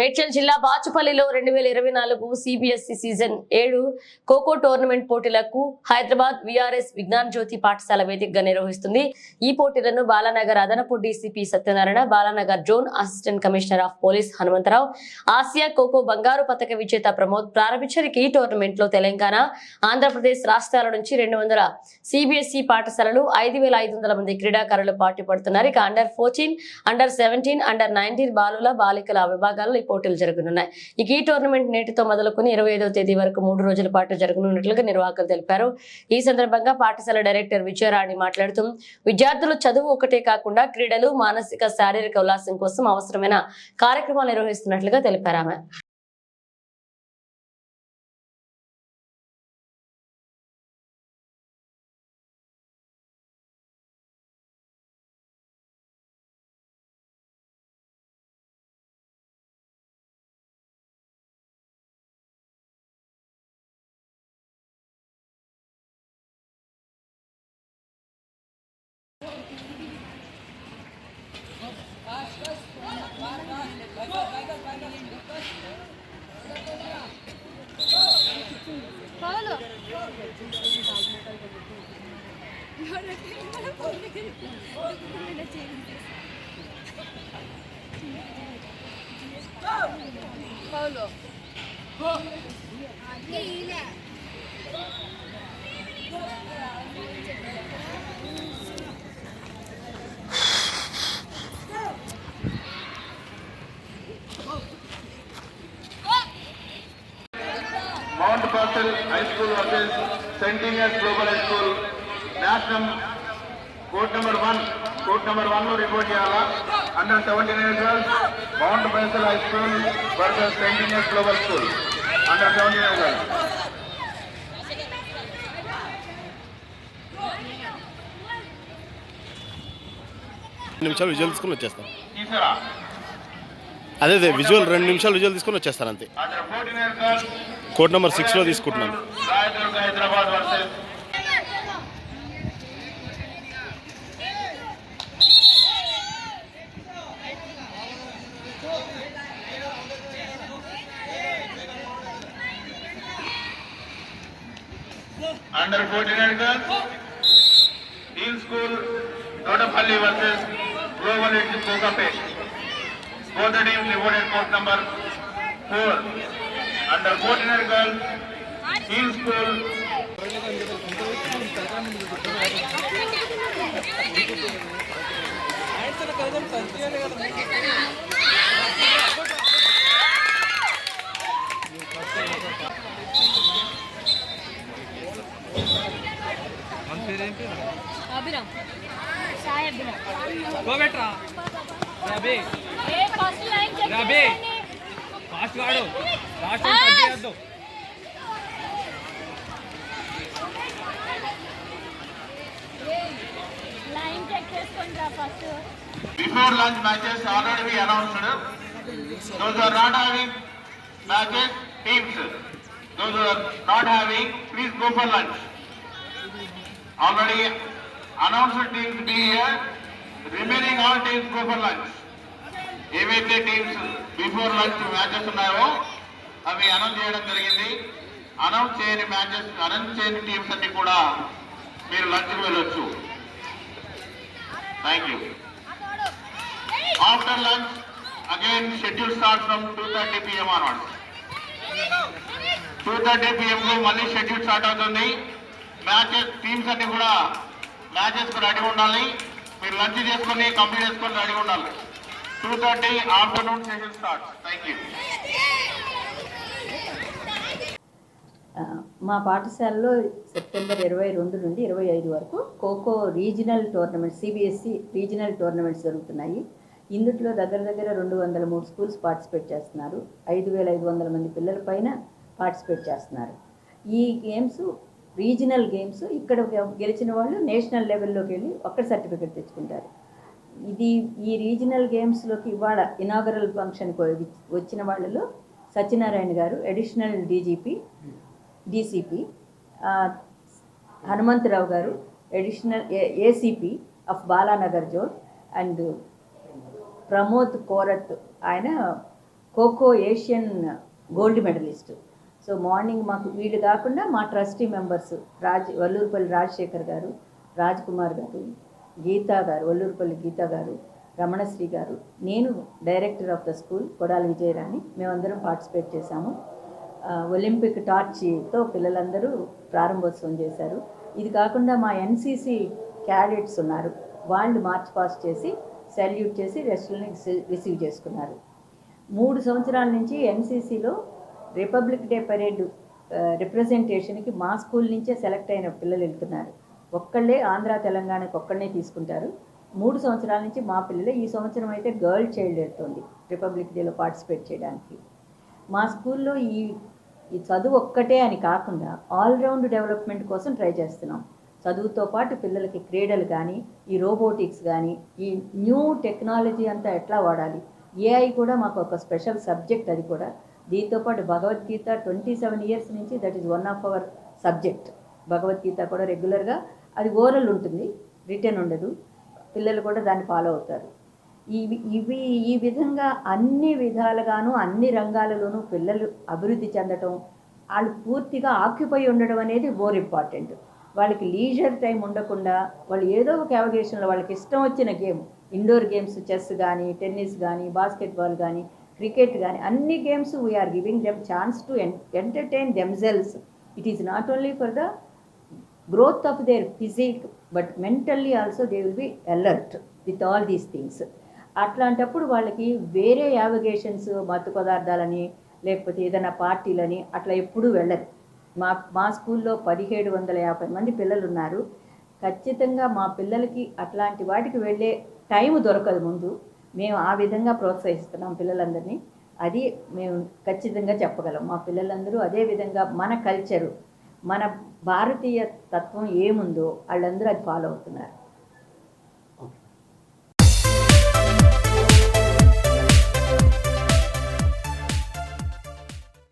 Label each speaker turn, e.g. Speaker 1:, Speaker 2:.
Speaker 1: మేడ్చల్ జిల్లా బాచుపల్లిలో రెండు వేల ఇరవై నాలుగు సిబిఎస్ఈ సీజన్ ఏడు ఖోఖో టోర్నమెంట్ పోటీలకు హైదరాబాద్ విఆర్ఎస్ విజ్ఞాన్ జ్యోతి పాఠశాల వేదికగా నిర్వహిస్తుంది. ఈ పోటీలను బాలానగర్ అదనపు DCP Satyanarayana Balanagar zone assistant commissioner of police Hanumantharao Asia kho kho బంగారు పతక విజేత ప్రమోద్ ప్రారంభించారు ఈ టోర్నమెంట్లో తెలంగాణ ఆంధ్రప్రదేశ్ రాష్ట్రాల నుంచి రెండు వందల సిబిఎస్ఈ పాఠశాలలు ఐదు వేల ఐదు వందల మంది క్రీడాకారులు పార్టీ పడుతున్నారు ఇక under fourteen under seventeen under nineteen బాలుల బాలికల విభాగాల్లో పోటీలు జరగనున్నాయి. ఇక ఈ టోర్నమెంట్ నేటితో మొదలుకొని ఇరవై ఐదవ తేదీ వరకు మూడు రోజుల పాటు జరగనున్నట్లుగా నిర్వాహకులు తెలిపారు. ఈ సందర్భంగా పాఠశాల డైరెక్టర్ విజయరాణి మాట్లాడుతూ విద్యార్థులు చదువు ఒకటే కాకుండా క్రీడలు మానసిక శారీరక ఉల్లాసం కోసం అవసరమైన కార్యక్రమాలు నిర్వహిస్తున్నట్లుగా తెలిపారు ఆమె.
Speaker 2: Paolo. Paolo. High School versus St. Ignace Global High School. National court number one court number వన్లో రిపోర్ట్ చేయాలా? Under seventeen years girls Mount Basel High School versus Saint Ignace Global School under seventeen years
Speaker 3: girls నిమిషాలు visual తీసుకొని వచ్చేస్తాను
Speaker 2: తీసారా?
Speaker 3: అదే అదే visual రెండు నిమిషాలు విజువల్ తీసుకొని వచ్చేస్తాను అంతే.
Speaker 2: అండర్
Speaker 3: కోడ్ నెంబర్ సిక్స్లో తీసుకుంటున్నాను
Speaker 2: Hyderabad under fourteen years girls team school Thotapalli versus Global Edge Kokapet both the teams reported court number. Under 14 year girls, Hill School.
Speaker 4: Abhiram. Sai
Speaker 5: Abhiram. Rabi.
Speaker 4: A first line check
Speaker 5: Rabi. Fast వాడు last time touch చేయొద్దు
Speaker 4: line check చేసుకోండి రా first
Speaker 2: Before lunch matches already we announced. Those who are not having matches, teams. Those who are not having, please go for lunch. Already announced teams be here. Remaining all teams go for lunch. ఏవైతే teams before lunch matches ఉన్నాయో అవి announce చేయడం జరిగింది announce చేయని matches announce చేయని teams అన్ని కూడా మీరు లంచ్కి వెళ్ళొచ్చు thank you After lunch, again schedule starts from 2:30 p.m. onwards. 2:30 p.m. లో మళ్ళీ షెడ్యూల్ స్టార్ట్ అవుతుంది మ్యాచెస్ టీమ్స్ అన్ని కూడా మ్యాచెస్ రెడీ ఉండాలి మీరు లంచ్ చేసుకొని కంప్లీట్ చేసుకొని రెడీ ఉండాలి two thirty afternoon session start thank
Speaker 6: you మా పాఠశాలలో సెప్టెంబర్ ఇరవై రెండు నుండి ఇరవై ఐదు వరకు kho kho regional tournament CBSE regional tournaments జరుగుతున్నాయి. ఇందుట్లో దగ్గర దగ్గర రెండు వందల మూడు స్కూల్స్ పార్టిసిపేట్ చేస్తున్నారు. ఐదు వేల ఐదు వందల మంది పిల్లల పైన పార్టిసిపేట్ చేస్తున్నారు. ఈ గేమ్స్ రీజనల్ గేమ్స్ ఇక్కడ గెలిచిన వాళ్ళు నేషనల్ లెవెల్లోకి వెళ్ళి ఒక్కడ సర్టిఫికెట్ తెచ్చుకుంటారు. ఇది ఈ రీజనల్ గేమ్స్లోకి ఇవాళ ఇనాగరల్ ఫంక్షన్కి వచ్చిన వాళ్ళలో సత్యనారాయణ గారు additional DGP DCP Hanumantharao garu additional ACP of Balanagar zone and Pramod Korath ఆయన kho kho Asian gold medallist. So morning మాకు వీళ్ళు కాకుండా మా ట్రస్టీ మెంబర్స్ రాజ్ వల్లూరుపల్లి రాజశేఖర్ గారు రాజ్ కుమార్ గారు గీతా గారు వల్లూరుపల్లి గీతా గారు రమణశ్రీ గారు నేను director of the school Kodali Vijayarani. మేమందరం పార్టిసిపేట్ చేశాము. ఒలింపిక్ టార్చ్తో పిల్లలందరూ ప్రారంభోత్సవం చేశారు. ఇది కాకుండా మా ఎన్సీసీ క్యాడెట్స్ ఉన్నారు. వాళ్ళు మార్చ్ పాస్ట్ చేసి సెల్యూట్ చేసి రెస్టులని రిసీవ్ చేసుకున్నారు. మూడు సంవత్సరాల నుంచి ఎన్సీసీలో రిపబ్లిక్ డే పరేడ్ రిప్రజెంటేషన్కి మా స్కూల్ నుంచే సెలెక్ట్ అయిన పిల్లలు వెళ్తున్నారు. ఒక్కళ్ళే ఆంధ్ర తెలంగాణకు ఒక్కళ్ళనే తీసుకుంటారు. మూడు సంవత్సరాల నుంచి మా పిల్లలే ఈ సంవత్సరం అయితే గర్ల్ చైల్డ్ వెళ్తుంది రిపబ్లిక్ డేలో పార్టిసిపేట్ చేయడానికి. మా స్కూల్లో ఈ ఈ చదువు ఒక్కటే అని కాకుండా ఆల్రౌండ్ డెవలప్మెంట్ కోసం ట్రై చేస్తున్నాం. చదువుతో పాటు పిల్లలకి క్రీడలు కానీ ఈ రోబోటిక్స్ కానీ ఈ న్యూ టెక్నాలజీ అంతా ఎట్లా వాడాలి? ఏఐ కూడా మాకు ఒక స్పెషల్ సబ్జెక్ట్ అది కూడా. దీంతో పాటు భగవద్గీత ట్వంటీ సెవెన్ ఇయర్స్ నుంచి that is one of our subject. Bhagavad Gita కూడా రెగ్యులర్గా అది ఓరల్ ఉంటుంది రిటర్న్ ఉండదు పిల్లలు కూడా దాన్ని ఫాలో అవుతారు. ఇవి ఇవి ఈ విధంగా అన్ని విధాలుగాను అన్ని రంగాలలోనూ పిల్లలు అభివృద్ధి చెందటం వాళ్ళు పూర్తిగా ఆక్యుపై ఉండడం అనేది మోర్ ఇంపార్టెంట్. వాళ్ళకి లీజర్ టైం ఉండకుండా వాళ్ళు ఏదో ఒక అవగేషన్లో వాళ్ళకి ఇష్టం వచ్చిన గేమ్ ఇండోర్ గేమ్స్ చెస్ కానీ టెన్నిస్ కానీ బాస్కెట్బాల్ కానీ క్రికెట్ కానీ అన్ని games we are giving them chance to entertain themselves it is not only for the growth of their physique but mentally also they will be alert with all these things. అట్లాంటప్పుడు వాళ్ళకి వేరే యావిగేషన్స్ మత్తు పదార్థాలని లేకపోతే ఏదైనా పార్టీలని అట్లా ఎప్పుడూ వెళ్ళరు. మా మా స్కూల్లో పదిహేడు వందల యాభై మంది పిల్లలు ఉన్నారు ఖచ్చితంగా మా పిల్లలకి అట్లాంటి వాటికి వెళ్ళే టైం దొరకదు ముందు. మేము ఆ విధంగా ప్రోత్సహిస్తున్నాం పిల్లలందరినీ. అది మేము ఖచ్చితంగా చెప్పగలం. మా పిల్లలందరూ అదే విధంగా మన కల్చరు మన భారతీయ తత్వం ఏముందో వాళ్ళందరూ అది ఫాలో అవుతున్నారు.